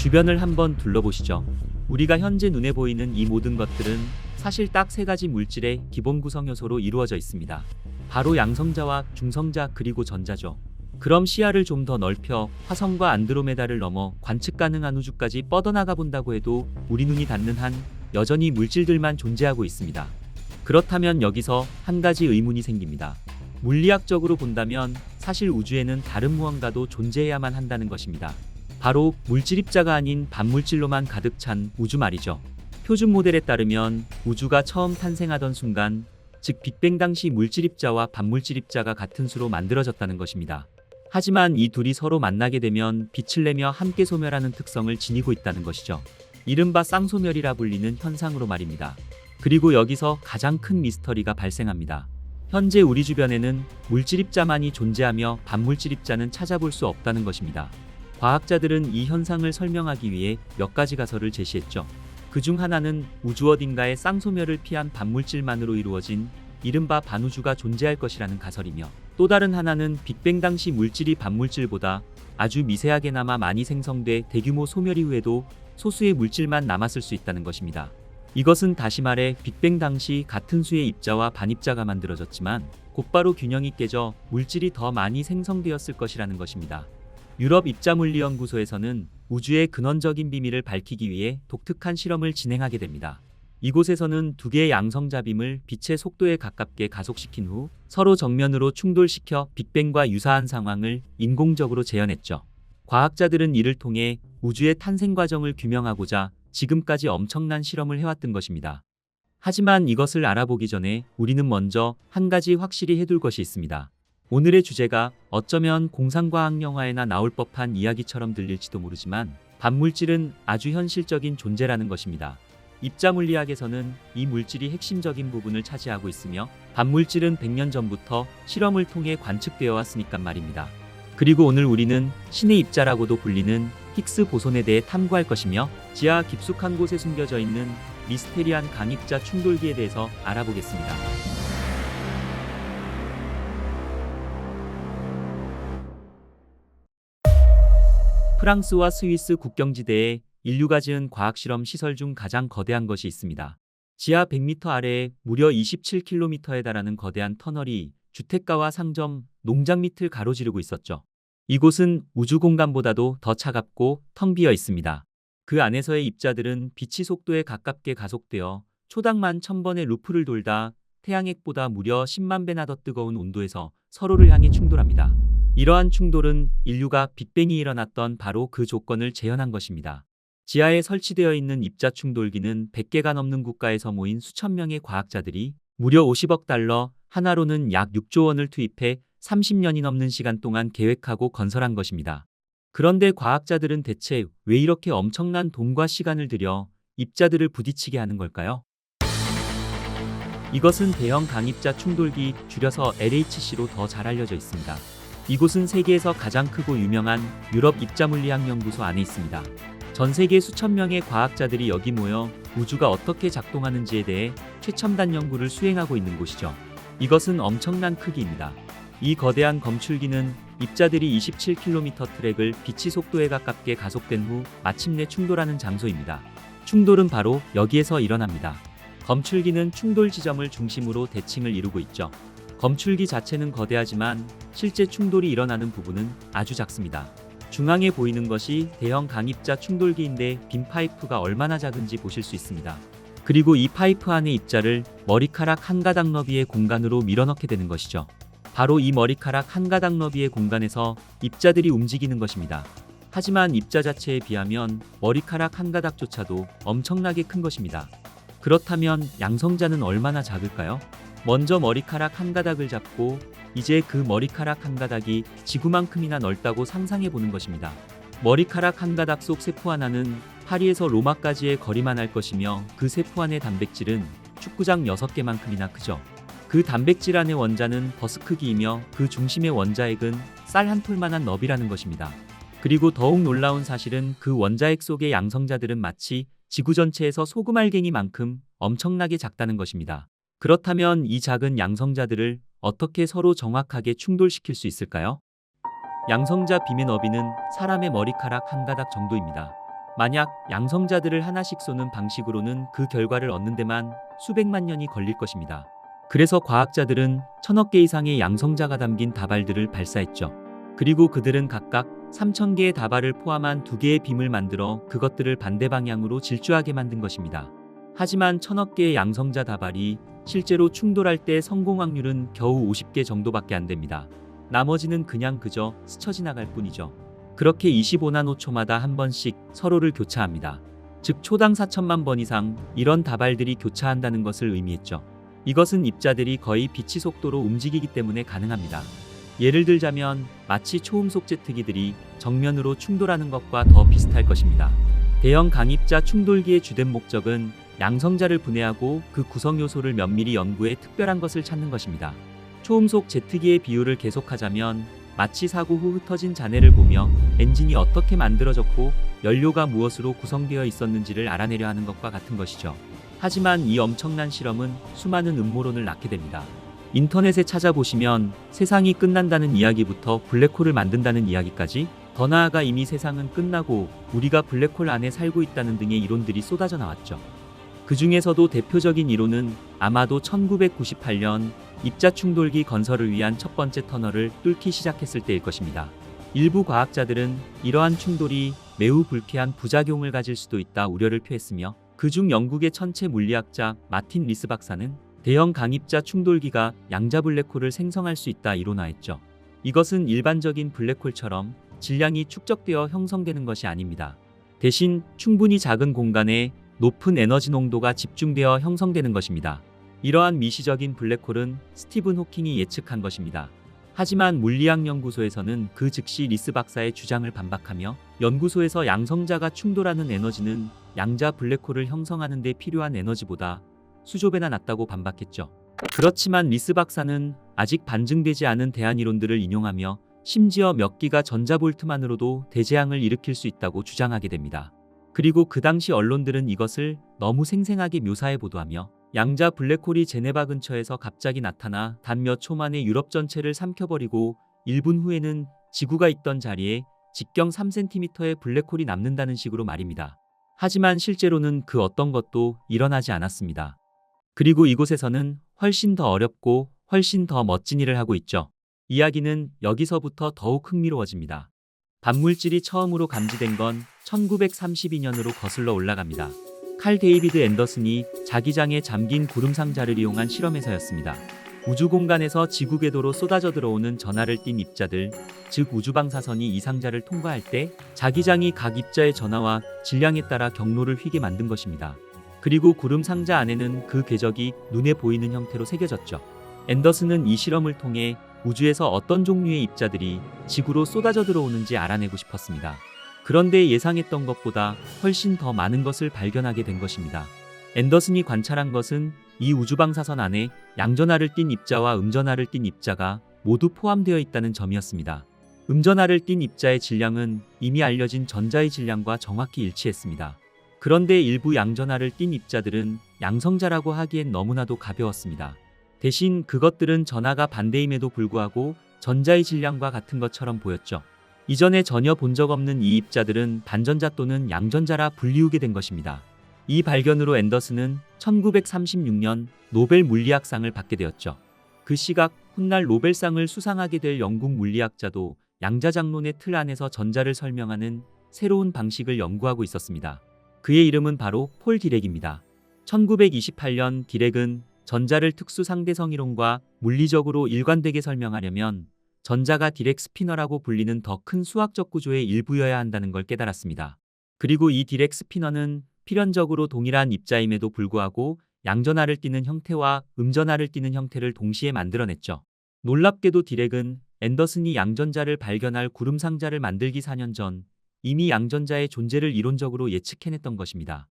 주변을 한번 둘러보시죠. 우리가 현재 눈에 보이는 이 모든 것들은 사실 딱 세 가지 물질의 기본 구성 요소로 이루어져 있습니다. 바로 양성자와 중성자 그리고 전자죠. 그럼 시야를 좀 더 넓혀 화성과 안드로메다를 넘어 관측 가능한 우주까지 뻗어나가 본다고 해도 우리 눈이 닿는 한 여전히 물질들만 존재하고 있습니다. 그렇다면 여기서 한 가지 의문이 생깁니다. 물리학적으로 본다면 사실 우주에는 다른 무언가도 존재해야만 한다는 것입니다. 바로 물질 입자가 아닌 반물질로만 가득 찬 우주 말이죠. 표준 모델에 따르면 우주가 처음 탄생하던 순간, 즉 빅뱅 당시 물질 입자와 반물질 입자가 같은 수로 만들어졌다는 것입니다. 하지만 이 둘이 서로 만나게 되면 빛을 내며 함께 소멸하는 특성을 지니고 있다는 것이죠. 이른바 쌍소멸이라 불리는 현상으로 말입니다. 그리고 여기서 가장 큰 미스터리가 발생합니다. 현재 우리 주변에는 물질 입자만이 존재하며 반물질 입자는 찾아볼 수 없다는 것입니다. 과학자들은 이 현상을 설명하기 위해 몇 가지 가설을 제시했죠. 그 중 하나는 우주 어딘가에 쌍소멸을 피한 반물질만으로 이루어진 이른바 반우주가 존재할 것이라는 가설이며 또 다른 하나는 빅뱅 당시 물질이 반물질보다 아주 미세하게나마 많이 생성돼 대규모 소멸 이후에도 소수의 물질만 남았을 수 있다는 것입니다. 이것은 다시 말해 빅뱅 당시 같은 수의 입자와 반입자가 만들어졌지만 곧바로 균형이 깨져 물질이 더 많이 생성되었을 것이라는 것입니다. 유럽 입자물리연구소에서는 우주의 근원적인 비밀을 밝히기 위해 독특한 실험을 진행하게 됩니다. 이곳에서는 두 개의 양성자 빔을 빛의 속도에 가깝게 가속시킨 후 서로 정면으로 충돌시켜 빅뱅과 유사한 상황을 인공적으로 재현했죠. 과학자들은 이를 통해 우주의 탄생 과정을 규명하고자 지금까지 엄청난 실험을 해왔던 것입니다. 하지만 이것을 알아보기 전에 우리는 먼저 한 가지 확실히 해둘 것이 있습니다. 오늘의 주제가 어쩌면 공상과학 영화에나 나올 법한 이야기처럼 들릴지도 모르지만 반물질은 아주 현실적인 존재라는 것입니다. 입자 물리학에서는 이 물질이 핵심적인 부분을 차지하고 있으며 반물질은 100년 전부터 실험을 통해 관측되어 왔으니까 말입니다. 그리고 오늘 우리는 신의 입자라고도 불리는 힉스 보손에 대해 탐구할 것이며 지하 깊숙한 곳에 숨겨져 있는 미스테리한 강입자 충돌기에 대해서 알아보겠습니다. 프랑스와 스위스 국경지대에 인류가 지은 과학실험 시설 중 가장 거대한 것이 있습니다. 지하 100m 아래에 무려 27km에 달하는 거대한 터널이 주택가와 상점, 농장 밑을 가로지르고 있었죠. 이곳은 우주 공간보다도 더 차갑고 텅 비어 있습니다. 그 안에서의 입자들은 빛의 속도에 가깝게 가속되어 초당만 1000번의 루프를 돌다 태양핵보다 무려 10만 배나 더 뜨거운 온도에서 서로를 향해 충돌합니다. 이러한 충돌은 인류가 빅뱅이 일어났던 바로 그 조건을 재현한 것입니다. 지하에 설치되어 있는 입자 충돌기는 100개가 넘는 국가에서 모인 수천 명의 과학자들이 무려 50억 달러, 하나로는 약 6조 원을 투입해 30년이 넘는 시간 동안 계획하고 건설한 것입니다. 그런데 과학자들은 대체 왜 이렇게 엄청난 돈과 시간을 들여 입자들을 부딪히게 하는 걸까요? 이것은 대형 강입자 충돌기 줄여서 LHC로 더 잘 알려져 있습니다. 이곳은 세계에서 가장 크고 유명한 유럽 입자물리학 연구소 안에 있습니다. 전 세계 수천 명의 과학자들이 여기 모여 우주가 어떻게 작동하는지에 대해 최첨단 연구를 수행하고 있는 곳이죠. 이것은 엄청난 크기입니다. 이 거대한 검출기는 입자들이 27km 트랙을 빛의 속도에 가깝게 가속된 후 마침내 충돌하는 장소입니다. 충돌은 바로 여기에서 일어납니다. 검출기는 충돌 지점을 중심으로 대칭을 이루고 있죠. 검출기 자체는 거대하지만 실제 충돌이 일어나는 부분은 아주 작습니다. 중앙에 보이는 것이 대형 강입자 충돌기인데 빈 파이프가 얼마나 작은지 보실 수 있습니다. 그리고 이 파이프 안의 입자를 머리카락 한 가닥 너비의 공간으로 밀어넣게 되는 것이죠. 바로 이 머리카락 한 가닥 너비의 공간에서 입자들이 움직이는 것입니다. 하지만 입자 자체에 비하면 머리카락 한 가닥조차도 엄청나게 큰 것입니다. 그렇다면 양성자는 얼마나 작을까요? 먼저 머리카락 한 가닥을 잡고 이제 그 머리카락 한 가닥이 지구만큼이나 넓다고 상상해 보는 것입니다. 머리카락 한 가닥 속 세포 하나는 파리에서 로마까지의 거리만 할 것이며 그 세포 안의 단백질은 축구장 6개만큼이나 크죠. 그 단백질 안의 원자는 버스 크기이며 그 중심의 원자핵은 쌀 한 톨만한 너비라는 것입니다. 그리고 더욱 놀라운 사실은 그 원자핵 속의 양성자들은 마치 지구 전체에서 소금 알갱이만큼 엄청나게 작다는 것입니다. 그렇다면 이 작은 양성자들을 어떻게 서로 정확하게 충돌시킬 수 있을까요? 양성자 빔의 너비는 사람의 머리카락 한 가닥 정도입니다. 만약 양성자들을 하나씩 쏘는 방식으로는 그 결과를 얻는 데만 수백만 년이 걸릴 것입니다. 그래서 과학자들은 천억 개 이상의 양성자가 담긴 다발들을 발사했죠. 그리고 그들은 각각 3천 개의 다발을 포함한 두 개의 빔을 만들어 그것들을 반대 방향으로 질주하게 만든 것입니다. 하지만 천억 개의 양성자 다발이 실제로 충돌할 때 성공 확률은 겨우 50개 정도밖에 안 됩니다. 나머지는 그냥 그저 스쳐 지나갈 뿐이죠. 그렇게 25나노초마다 한 번씩 서로를 교차합니다. 즉 초당 4천만 번 이상 이런 다발들이 교차한다는 것을 의미했죠. 이것은 입자들이 거의 빛의 속도로 움직이기 때문에 가능합니다. 예를 들자면 마치 초음속 제트기들이 정면으로 충돌하는 것과 더 비슷할 것입니다. 대형 강입자 충돌기의 주된 목적은 양성자를 분해하고 그 구성 요소를 면밀히 연구해 특별한 것을 찾는 것입니다. 초음속 제트기의 비유를 계속하자면 마치 사고 후 흩어진 잔해를 보며 엔진이 어떻게 만들어졌고 연료가 무엇으로 구성되어 있었는지를 알아내려 하는 것과 같은 것이죠. 하지만 이 엄청난 실험은 수많은 음모론을 낳게 됩니다. 인터넷에 찾아보시면 세상이 끝난다는 이야기부터 블랙홀을 만든다는 이야기까지 더 나아가 이미 세상은 끝나고 우리가 블랙홀 안에 살고 있다는 등의 이론들이 쏟아져 나왔죠. 그 중에서도 대표적인 이론은 아마도 1998년 입자 충돌기 건설을 위한 첫 번째 터널을 뚫기 시작했을 때일 것입니다. 일부 과학자들은 이러한 충돌이 매우 불쾌한 부작용을 가질 수도 있다 우려를 표했으며 그중 영국의 천체 물리학자 마틴 리스 박사는 대형 강입자 충돌기가 양자 블랙홀을 생성할 수 있다 이론화했죠. 이것은 일반적인 블랙홀처럼 질량이 축적되어 형성되는 것이 아닙니다. 대신 충분히 작은 공간에 높은 에너지 농도가 집중되어 형성되는 것입니다. 이러한 미시적인 블랙홀은 스티븐 호킹이 예측한 것입니다. 하지만 물리학 연구소에서는 그 즉시 리스 박사의 주장을 반박하며 연구소에서 양성자가 충돌하는 에너지는 양자 블랙홀을 형성하는 데 필요한 에너지보다 수조 배나 낮다고 반박했죠. 그렇지만 리스 박사는 아직 반증되지 않은 대안 이론들을 인용하며 심지어 몇 기가 전자볼트만으로도 대재앙을 일으킬 수 있다고 주장하게 됩니다. 그리고 그 당시 언론들은 이것을 너무 생생하게 묘사해 보도하며 양자 블랙홀이 제네바 근처에서 갑자기 나타나 단 몇 초 만에 유럽 전체를 삼켜버리고 1분 후에는 지구가 있던 자리에 직경 3cm의 블랙홀이 남는다는 식으로 말입니다. 하지만 실제로는 그 어떤 것도 일어나지 않았습니다. 그리고 이곳에서는 훨씬 더 어렵고 훨씬 더 멋진 일을 하고 있죠. 이야기는 여기서부터 더욱 흥미로워집니다. 반물질이 처음으로 감지된 건 1932년으로 거슬러 올라갑니다. 칼 데이비드 앤더슨이 자기장에 잠긴 구름 상자를 이용한 실험에서였습니다. 우주 공간에서 지구 궤도로 쏟아져 들어오는 전하를 띤 입자들, 즉 우주방사선이 이 상자를 통과할 때 자기장이 각 입자의 전하와 질량에 따라 경로를 휘게 만든 것입니다. 그리고 구름 상자 안에는 그 궤적이 눈에 보이는 형태로 새겨졌죠. 앤더슨은 이 실험을 통해 우주에서 어떤 종류의 입자들이 지구로 쏟아져 들어오는지 알아내고 싶었습니다. 그런데 예상했던 것보다 훨씬 더 많은 것을 발견하게 된 것입니다. 앤더슨이 관찰한 것은 이 우주방사선 안에 양전하를 띤 입자와 음전하를 띤 입자가 모두 포함되어 있다는 점이었습니다. 음전하를 띤 입자의 질량은 이미 알려진 전자의 질량과 정확히 일치했습니다. 그런데 일부 양전하를 띤 입자들은 양성자라고 하기엔 너무나도 가벼웠습니다. 대신 그것들은 전하가 반대임에도 불구하고 전자의 질량과 같은 것처럼 보였죠. 이전에 전혀 본 적 없는 이 입자들은 단전자 또는 양전자라 불리우게 된 것입니다. 이 발견으로 앤더슨은 1936년 노벨 물리학상을 받게 되었죠. 그 시각 훗날 노벨상을 수상하게 될 영국 물리학자도 양자장론의 틀 안에서 전자를 설명하는 새로운 방식을 연구하고 있었습니다. 그의 이름은 바로 폴 디렉입니다. 1928년 디렉은 전자를 특수 상대성 이론과 물리적으로 일관되게 설명하려면 전자가 디렉 스피너라고 불리는 더 큰 수학적 구조의 일부여야 한다는 걸 깨달았습니다. 그리고 이 디렉 스피너는 필연적으로 동일한 입자임에도 불구하고 양전하를 띠는 형태와 음전하를 띠는 형태를 동시에 만들어냈죠. 놀랍게도 디렉은 앤더슨이 양전자를 발견할 구름 상자를 만들기 4년 전 이미 양전자의 존재를 이론적으로 예측해냈던 것입니다.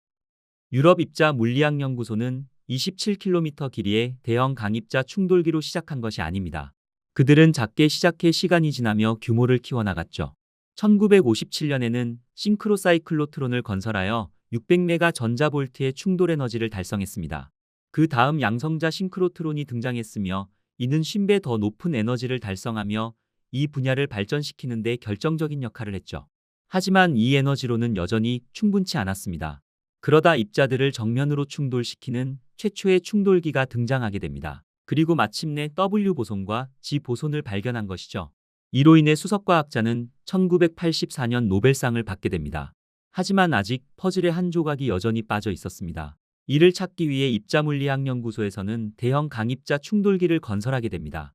유럽 입자 물리학 연구소는 27km 길이의 대형 강입자 충돌기로 시작한 것이 아닙니다. 그들은 작게 시작해 시간이 지나며 규모를 키워나갔죠. 1957년에는 싱크로 사이클로트론을 건설하여 600메가 전자볼트의 충돌 에너지를 달성했습니다. 그 다음 양성자 싱크로트론이 등장했으며 이는 50배 더 높은 에너지를 달성하며 이 분야를 발전시키는 데 결정적인 역할을 했죠. 하지만 이 에너지로는 여전히 충분치 않았습니다. 그러다 입자들을 정면으로 충돌시키는 최초의 충돌기가 등장하게 됩니다. 그리고 마침내 W 보손과 G 보손을 발견한 것이죠. 이로 인해 수석과학자는 1984년 노벨상을 받게 됩니다. 하지만 아직 퍼즐의 한 조각이 여전히 빠져 있었습니다. 이를 찾기 위해 입자물리학연구소에서는 대형 강입자 충돌기를 건설하게 됩니다.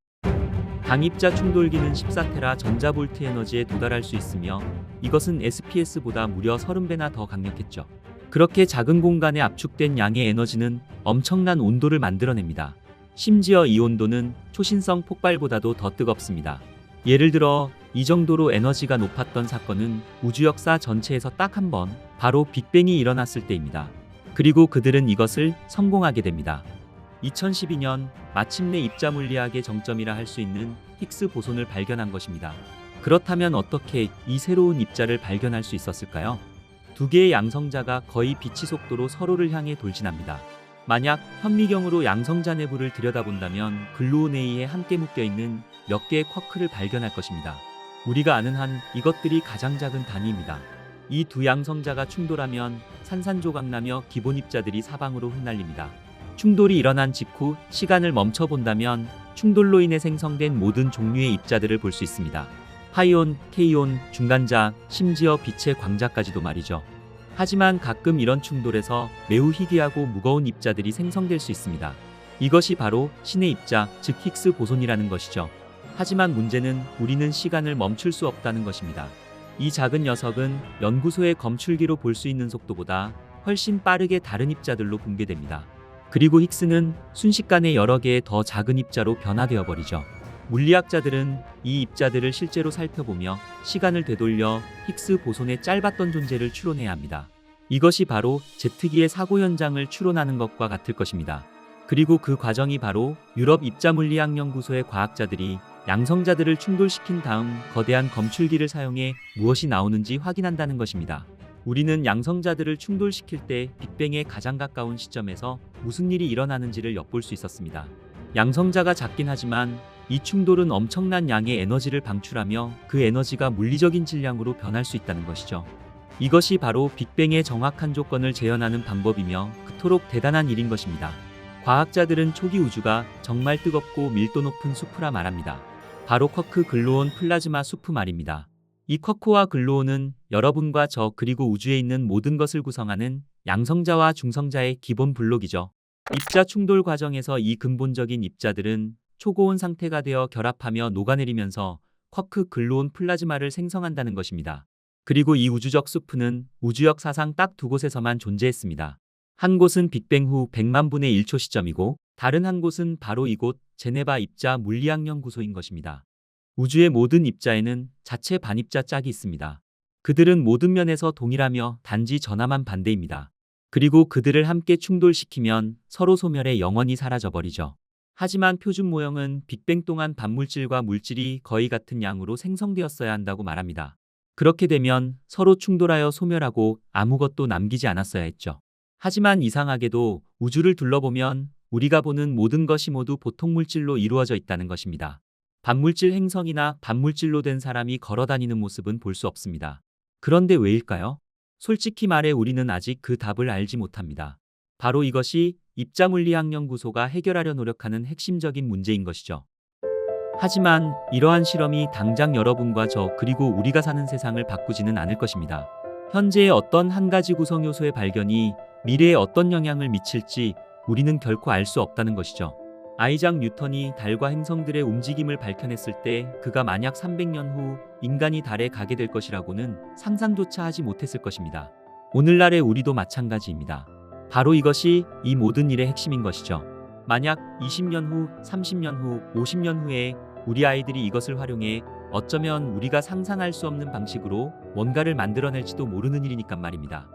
강입자 충돌기는 14테라 전자볼트 에너지에 도달할 수 있으며 이것은 SPS보다 무려 30배나 더 강력했죠. 그렇게 작은 공간에 압축된 양의 에너지는 엄청난 온도를 만들어냅니다. 심지어 이 온도는 초신성 폭발보다도 더 뜨겁습니다. 예를 들어 이 정도로 에너지가 높았던 사건은 우주 역사 전체에서 딱 한 번, 바로 빅뱅이 일어났을 때입니다. 그리고 그들은 이것을 성공하게 됩니다. 2012년 마침내 입자 물리학의 정점이라 할 수 있는 힉스 보손을 발견한 것입니다. 그렇다면 어떻게 이 새로운 입자를 발견할 수 있었을까요? 두 개의 양성자가 거의 빛의 속도로 서로를 향해 돌진합니다. 만약 현미경으로 양성자 내부를 들여다본다면 글루오네이에 함께 묶여 있는 몇 개의 쿼크를 발견할 것입니다. 우리가 아는 한 이것들이 가장 작은 단위입니다. 이 두 양성자가 충돌하면 산산조각나며 기본 입자들이 사방으로 흩날립니다. 충돌이 일어난 직후 시간을 멈춰 본다면 충돌로 인해 생성된 모든 종류의 입자들을 볼 수 있습니다. 파이온, 케이온, 중간자, 심지어 빛의 광자까지도 말이죠. 하지만 가끔 이런 충돌에서 매우 희귀하고 무거운 입자들이 생성될 수 있습니다. 이것이 바로 신의 입자, 즉 힉스 보손이라는 것이죠. 하지만 문제는 우리는 시간을 멈출 수 없다는 것입니다. 이 작은 녀석은 연구소의 검출기로 볼 수 있는 속도보다 훨씬 빠르게 다른 입자들로 붕괴됩니다. 그리고 힉스는 순식간에 여러 개의 더 작은 입자로 변화되어 버리죠. 물리학자들은 이 입자들을 실제로 살펴보며 시간을 되돌려 힉스 보손의 짧았던 존재를 추론해야 합니다. 이것이 바로 제트기의 사고 현장을 추론하는 것과 같을 것입니다. 그리고 그 과정이 바로 유럽 입자물리학 연구소의 과학자들이 양성자들을 충돌시킨 다음 거대한 검출기를 사용해 무엇이 나오는지 확인한다는 것입니다. 우리는 양성자들을 충돌시킬 때 빅뱅에 가장 가까운 시점에서 무슨 일이 일어나는지를 엿볼 수 있었습니다. 양성자가 작긴 하지만 이 충돌은 엄청난 양의 에너지를 방출하며 그 에너지가 물리적인 질량으로 변할 수 있다는 것이죠. 이것이 바로 빅뱅의 정확한 조건을 재현하는 방법이며 그토록 대단한 일인 것입니다. 과학자들은 초기 우주가 정말 뜨겁고 밀도 높은 숲이라 말합니다. 바로 쿼크 글루온 플라즈마 숲 말입니다. 이 쿼크와 글루온은 여러분과 저 그리고 우주에 있는 모든 것을 구성하는 양성자와 중성자의 기본 블록이죠. 입자 충돌 과정에서 이 근본적인 입자들은 초고온 상태가 되어 결합하며 녹아내리면서 쿼크 글루온 플라즈마를 생성한다는 것입니다. 그리고 이 우주적 수프는 우주역 사상 딱 두 곳에서만 존재했습니다. 한 곳은 빅뱅 후 100만 분의 1초 시점이고 다른 한 곳은 바로 이곳 제네바 입자 물리학 연구소인 것입니다. 우주의 모든 입자에는 자체 반입자 짝이 있습니다. 그들은 모든 면에서 동일하며 단지 전함한 반대입니다. 그리고 그들을 함께 충돌시키면 서로 소멸해 영원히 사라져버리죠. 하지만 표준 모형은 빅뱅 동안 반물질과 물질이 거의 같은 양으로 생성되었어야 한다고 말합니다. 그렇게 되면 서로 충돌하여 소멸하고 아무것도 남기지 않았어야 했죠. 하지만 이상하게도 우주를 둘러보면 우리가 보는 모든 것이 모두 보통 물질로 이루어져 있다는 것입니다. 반물질 행성이나 반물질로 된 사람이 걸어 다니는 모습은 볼 수 없습니다. 그런데 왜일까요? 솔직히 말해 우리는 아직 그 답을 알지 못합니다. 바로 이것이 입자물리학연구소가 해결하려 노력하는 핵심적인 문제인 것이죠. 하지만 이러한 실험이 당장 여러분과 저 그리고 우리가 사는 세상을 바꾸지는 않을 것입니다. 현재의 어떤 한 가지 구성 요소의 발견이 미래에 어떤 영향을 미칠지 우리는 결코 알 수 없다는 것이죠. 아이작 뉴턴이 달과 행성들의 움직임을 밝혀냈을 때 그가 만약 300년 후 인간이 달에 가게 될 것이라고는 상상조차 하지 못했을 것입니다. 오늘날의 우리도 마찬가지입니다. 바로 이것이 이 모든 일의 핵심인 것이죠. 만약 20년 후, 30년 후, 50년 후에 우리 아이들이 이것을 활용해 어쩌면 우리가 상상할 수 없는 방식으로 뭔가를 만들어낼지도 모르는 일이니까 말입니다.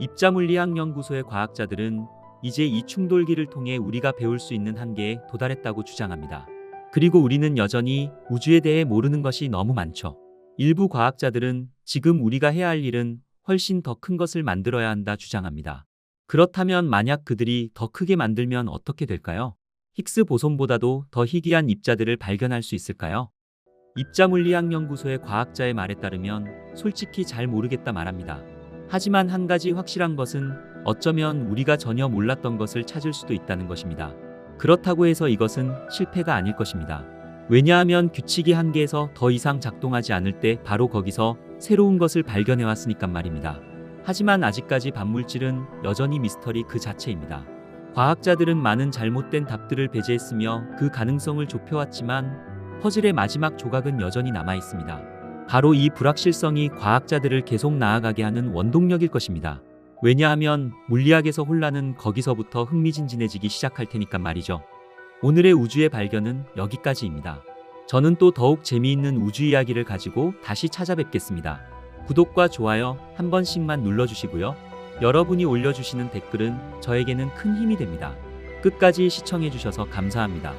입자물리학 연구소의 과학자들은 이제 이 충돌기를 통해 우리가 배울 수 있는 한계에 도달했다고 주장합니다. 그리고 우리는 여전히 우주에 대해 모르는 것이 너무 많죠. 일부 과학자들은 지금 우리가 해야 할 일은 훨씬 더 큰 것을 만들어야 한다 주장합니다. 그렇다면 만약 그들이 더 크게 만들면 어떻게 될까요? 힉스 보손보다도 더 희귀한 입자들을 발견할 수 있을까요? 입자물리학연구소의 과학자의 말에 따르면 솔직히 잘 모르겠다 말합니다. 하지만 한 가지 확실한 것은 어쩌면 우리가 전혀 몰랐던 것을 찾을 수도 있다는 것입니다. 그렇다고 해서 이것은 실패가 아닐 것입니다. 왜냐하면 규칙이 한계에서 더 이상 작동하지 않을 때 바로 거기서 새로운 것을 발견해 왔으니까 말입니다. 하지만 아직까지 반물질은 여전히 미스터리 그 자체입니다. 과학자들은 많은 잘못된 답들을 배제했으며 그 가능성을 좁혀왔지만 퍼즐의 마지막 조각은 여전히 남아 있습니다. 바로 이 불확실성이 과학자들을 계속 나아가게 하는 원동력일 것입니다. 왜냐하면 물리학에서 혼란은 거기서부터 흥미진진해지기 시작할 테니까 말이죠. 오늘의 우주의 발견은 여기까지입니다. 저는 또 더욱 재미있는 우주 이야기를 가지고 다시 찾아뵙겠습니다. 구독과 좋아요 한 번씩만 눌러주시고요. 여러분이 올려주시는 댓글은 저에게는 큰 힘이 됩니다. 끝까지 시청해주셔서 감사합니다.